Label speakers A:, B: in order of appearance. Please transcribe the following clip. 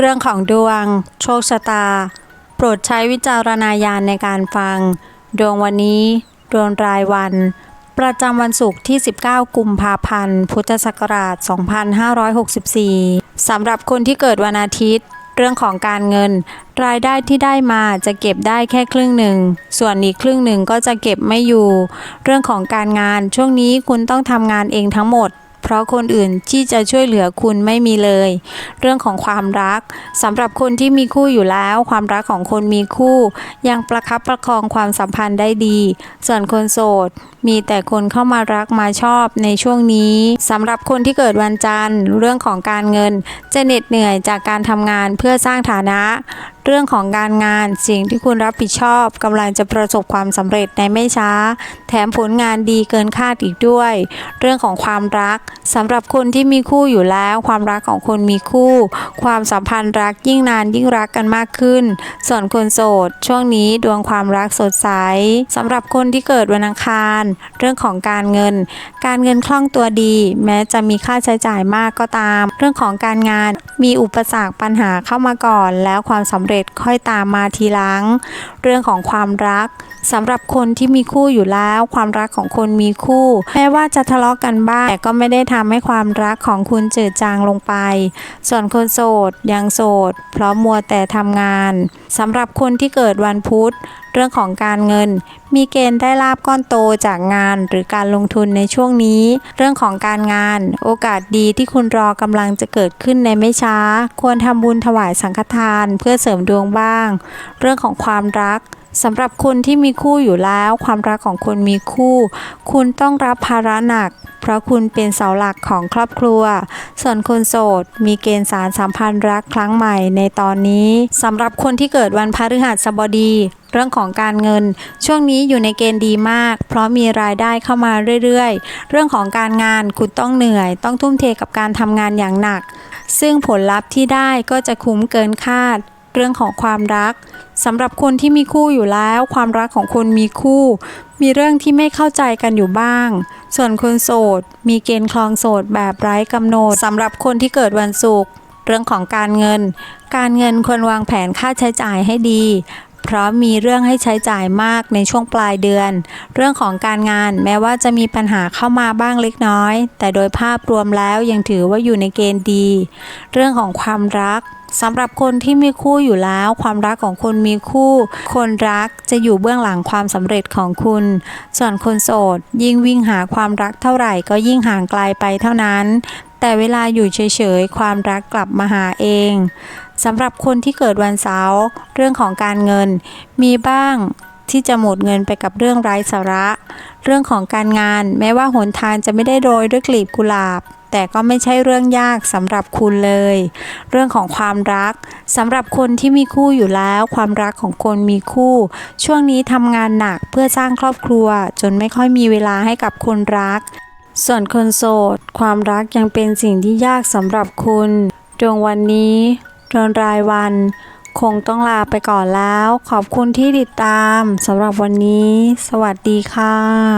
A: เรื่องของดวง โชคชะตา โปรดใช้วิจารณญาณในการฟัง ดวงวันนี้ ดวงรายวัน ประจำวันศุกร์ที่ 19 กุมภาพันธ์ พุทธศักราช 2564 สำหรับคนที่เกิดวันอาทิตย์ เรื่องของการเงิน รายได้ที่ได้มาจะเก็บได้แค่ครึ่งหนึ่ง ส่วนอีกครึ่งหนึ่งก็จะเก็บไม่อยู่ เรื่องของการงานช่วงนี้คุณต้องทำงานเองทั้งหมด เพราะคนอื่นที่จะช่วยเหลือคุณไม่มีเลย เรื่องของความรักสำหรับคนที่มีคู่อยู่แล้ว ความรักของคนมีคู่ ยังประคับประคองความสัมพันธ์ได้ดี ส่วนคนโสด มีแต่คนเข้ามารักมาชอบในช่วงนี้สำหรับคนที่เกิดวันจันทร์ เรื่องของการเงินจะเหน็ดเหนื่อยจากการทำงานเพื่อสร้างฐานะ เรื่องของการงานสิ่งที่คุณรับผิดชอบกำลังจะประสบความสำเร็จในไม่ช้า แถมผลงานดีเกินคาดอีกด้วย เรื่องของความรักสำหรับคนที่มีคู่อยู่แล้ว ความรักของคนมีคู่ ความสัมพันธ์รักยิ่งนานยิ่งรักกันมากขึ้น ส่วนคนโสด ช่วงนี้ดวงความรักสดใสสำหรับคนที่เกิดวันอังคาร เรื่องของการเงิน การเงินคล่องตัวดี แม้จะมีค่าใช้จ่ายมากก็ตาม เรื่องของการงานมีอุปสรรคปัญหาเข้ามาก่อน แล้วความสำเร็จค่อยตามมาทีหลัง เรื่องของความรัก สำหรับคนที่มีคู่อยู่แล้ว ความรักของคนมีคู่ แม้ว่าจะทะเลาะกันบ้างแต่ก็ไม่ได้ทำให้ความรักของคุณจืดจางลงไป ส่วนคนโสดยังโสด เพราะมัวแต่ทำงานสำหรับคนที่เกิดวันพุธเรื่องของการเงิน มีเกณฑ์ได้ลาบก้อนโตจากงานหรือการลงทุนในช่วงนี้ เรื่องของการงาน โอกาสดีที่คุณรอกำลังจะเกิดขึ้นในไม่ช้า ควรทำบุญถวายสังฆทานเพื่อเสริมดวงบ้าง เรื่องของความรัก สำหรับคนที่มีคู่อยู่แล้ว ความรักของคนมีคู่ คุณต้องรับภาระหนัก เพราะคุณเป็นเสาหลักของครอบครัว ส่วนคนโสด มีเกณฑ์สารสัมพันธ์รักครั้งใหม่ในตอนนี้สำหรับคนที่เกิดวันพฤหัสบดีเรื่องของการเงิน ช่วงนี้อยู่ในเกณฑ์ดีมาก เพราะมีรายได้เข้ามาเรื่อยๆ เรื่องของการงานคุณต้องเหนื่อย ต้องทุ่มเทกับการทำงานอย่างหนัก ซึ่งผลลัพธ์ที่ได้ก็จะคุ้มเกินคาด เรื่องของความรักสำหรับคนที่มีคู่อยู่แล้ว ความรักของคนมีคู่ มีเรื่องที่ไม่เข้าใจกันอยู่บ้าง ส่วนคนโสด มีเกณฑ์คลองโสดแบบไร้กำหนดสำหรับคนที่เกิดวันศุกร์เรื่องของการเงิน การเงินควรวางแผนค่าใช้จ่ายให้ดี เพราะมีเรื่องให้ใช้จ่ายมากในช่วงปลายเดือน เรื่องของการงานแม้ว่าจะมีปัญหาเข้ามาบ้างเล็กน้อย แต่โดยภาพรวมแล้วยังถือว่าอยู่ในเกณฑ์ดี เรื่องของความรักสำหรับคนที่มีคู่อยู่แล้ว ความรักของคนมีคู่ คนรักจะอยู่เบื้องหลังความสำเร็จของคุณ ส่วนคนโสด ยิ่งวิ่งหาความรักเท่าไหร่ก็ยิ่งห่างไกลไปเท่านั้น แต่เวลาอยู่เฉยๆ ความรักกลับมาหาเองสำหรับคนที่เกิดวันเสาร์เรื่องของการเงิน มีบ้างที่จะหมดเงินไปกับเรื่องไร้สาระ เรื่องของการงาน แม้ว่าหนทางจะไม่ได้โรยด้วยกลีบกุหลาบ แต่ก็ไม่ใช่เรื่องยากสำหรับคุณเลย เรื่องของความรักสำหรับคนที่มีคู่อยู่แล้ว ความรักของคนมีคู่ ช่วงนี้ทำงานหนักเพื่อสร้างครอบครัว จนไม่ค่อยมีเวลาให้กับคนรัก ส่วนคนโสด ความรักยังเป็นสิ่งที่ยากสำหรับคุณ ดวงวันนี้ดวงรายวัน คงต้องลาไปก่อนแล้ว ขอบคุณที่ติดตามสำหรับวันนี้ สวัสดีค่ะ